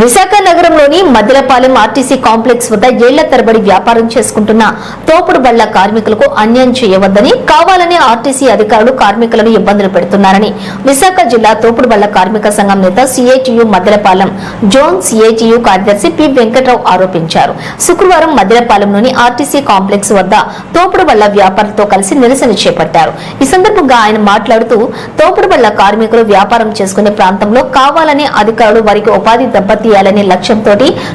విశాఖ నగరంలోని Maddilapalem RTC complex వద్ద ఏళ్ళ తరబడి వ్యాపారం చేసుకుంటున్న తోపుడు బళ్ళ కార్మికులకు అన్యాయం చేయవద్దని కావాలని ఆర్టీసీ అధికారులు కార్మికులను ఇబ్బందులు పెడుతున్నారని విశాఖ జిల్లా తోపుడు బళ్ళ కార్మిక సంఘం నేత సిఐటియు మద్దిలపాలెం జోన్ సిఐటియు కార్యదర్శి పి వెంకట్రావు ఆరోపించారు. శుక్రవారం మద్దిలపాలెంలోని ఆర్టీసీ కాంప్లెక్స్ వద్ద తోపుడు బళ్ళ వ్యాపారులతో కలిసి నిరసన చేపట్టారు. ఈ సందర్భంగా ఆయన మాట్లాడుతూ తోపుడు బళ్ళ కార్మికులు వ్యాపారం చేసుకునే ప్రాంతంలో కావాలని అధికారులు వారికి ఉపాధి దెబ్బతి దెబ్బతీయాలనే లక్ష్యంతో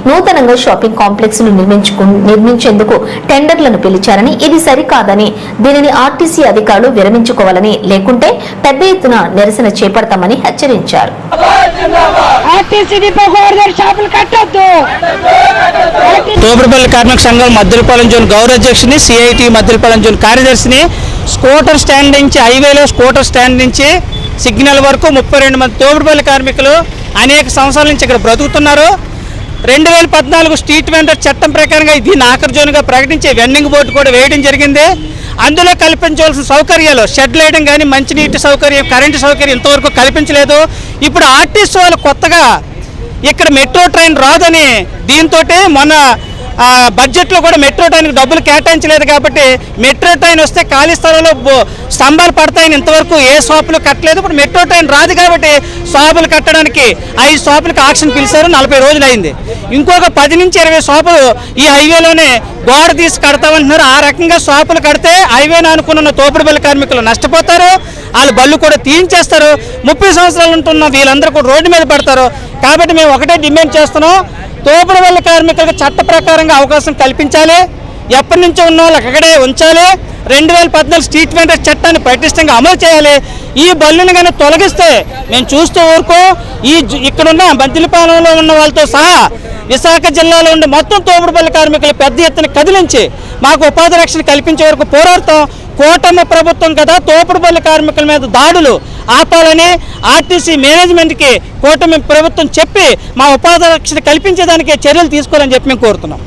నూతనంగా షాపింగ్ కాంప్లెక్స్ను నిర్మించుకు నిర్మించేందుకు టెండర్లను పిలిచారని ఇది సరికాదని దీనిని ఆర్టీసీ అధికారులు విరమించుకోవాలని లేకుంటే పెద్ద ఎత్తున నిరసన చేపడతామని హెచ్చరించారు. ఆర్టీసీ డిపో గోవర్ధన్ షాపులు కట్టొద్దు. తోపుడుపల్లి కార్మిక సంఘం మద్దెలపాలెం జోన్ గౌరవ అధ్యక్షుని సిఐటి మద్దెలపాలెం జోన్ కార్యదర్శిని స్కూటర్ స్టాండ్ నుంచి హైవేలో స్కూటర్ స్టాండ్ నుంచి సిగ్నల్ వరకు ముప్పై రెండు మంది తోపుడుపల్లి కార్మికులు అనేక సంవత్సరాల నుంచి ఇక్కడ బ్రతుకుతున్నారు. రెండు వేల పద్నాలుగు స్ట్రీట్ వెండర్ చట్టం ప్రకారంగా దీన్ని ఆకర్జోన్గా ప్రకటించే వెండింగ్ బోర్డు కూడా వేయడం జరిగింది. అందులో కల్పించవలసిన సౌకర్యాలు షెడ్ వేయడం కానీ మంచినీటి సౌకర్యం కరెంటు సౌకర్యం ఇంతవరకు కల్పించలేదు. ఇప్పుడు ఆర్టీసీ వాళ్ళు కొత్తగా ఇక్కడ మెట్రో ట్రైన్ రాదని దీంతో మొన్న బడ్జెట్లో కూడా మెట్రో ట్రైన్కి డబ్బులు కేటాయించలేదు కాబట్టి మెట్రో ట్రైన్ వస్తే ఖాళీ స్థలంలో స్తంభాలు పడతాయని ఇంతవరకు ఏ షాపులు కట్టలేదు. ఇప్పుడు మెట్రో ట్రైన్ రాదు కాబట్టి షాపులు కట్టడానికి ఐదు షాపులకు ఆక్షన్ పిలిచారు నలభై రోజులు అయింది. ఇంకొక పది నుంచి ఇరవై షాపులు ఈ హైవేలోనే గోడ తీసి కడతామంటున్నారు. ఆ రకంగా షాపులు కడితే హైవేను అనుకున్న తోపుడు బల్లి కార్మికులు నష్టపోతారు. వాళ్ళు బళ్ళు కూడా తీయించేస్తారు. ముప్పై సంవత్సరాలు ఉంటున్న వీళ్ళందరూ కూడా రోడ్డు మీద పడతారు. కాబట్టి మేము ఒకటే డిమాండ్ చేస్తున్నాం. తోపుడు బల్లి కార్మికులకు చట్ట ప్రకారంగా అవకాశం కల్పించాలి. ఎప్పటి నుంచో ఉన్న వాళ్ళకి అక్కడే ఉంచాలి. రెండు వేల పద్నాలుగు స్ట్రీట్ వెండర్ చట్టాన్ని పటిష్టంగా అమలు చేయాలి. ఈ బల్లుని కానీ తొలగిస్తే మేము చూస్తూ ఊరుకో ఈ ఇక్కడున్న బంతిలిపాలెంలో ఉన్న వాళ్ళతో సహా విశాఖ జిల్లాలో ఉండే మొత్తం తోపుడుపల్లి కార్మికులు పెద్ద ఎత్తున కదిలించి మాకు ఉపాధి రక్షణ కల్పించే వరకు పోరాడతాం. కూటమి ప్రభుత్వం కదా తోపుడుపల్లి కార్మికుల మీద దాడులు ఆపాలని ఆర్టీసీ మేనేజ్మెంట్కి కూటమి ప్రభుత్వం చెప్పి మా ఉపాధి రక్షణ కల్పించేదానికి చర్యలు తీసుకోవాలని చెప్పి మేము కోరుతున్నాం.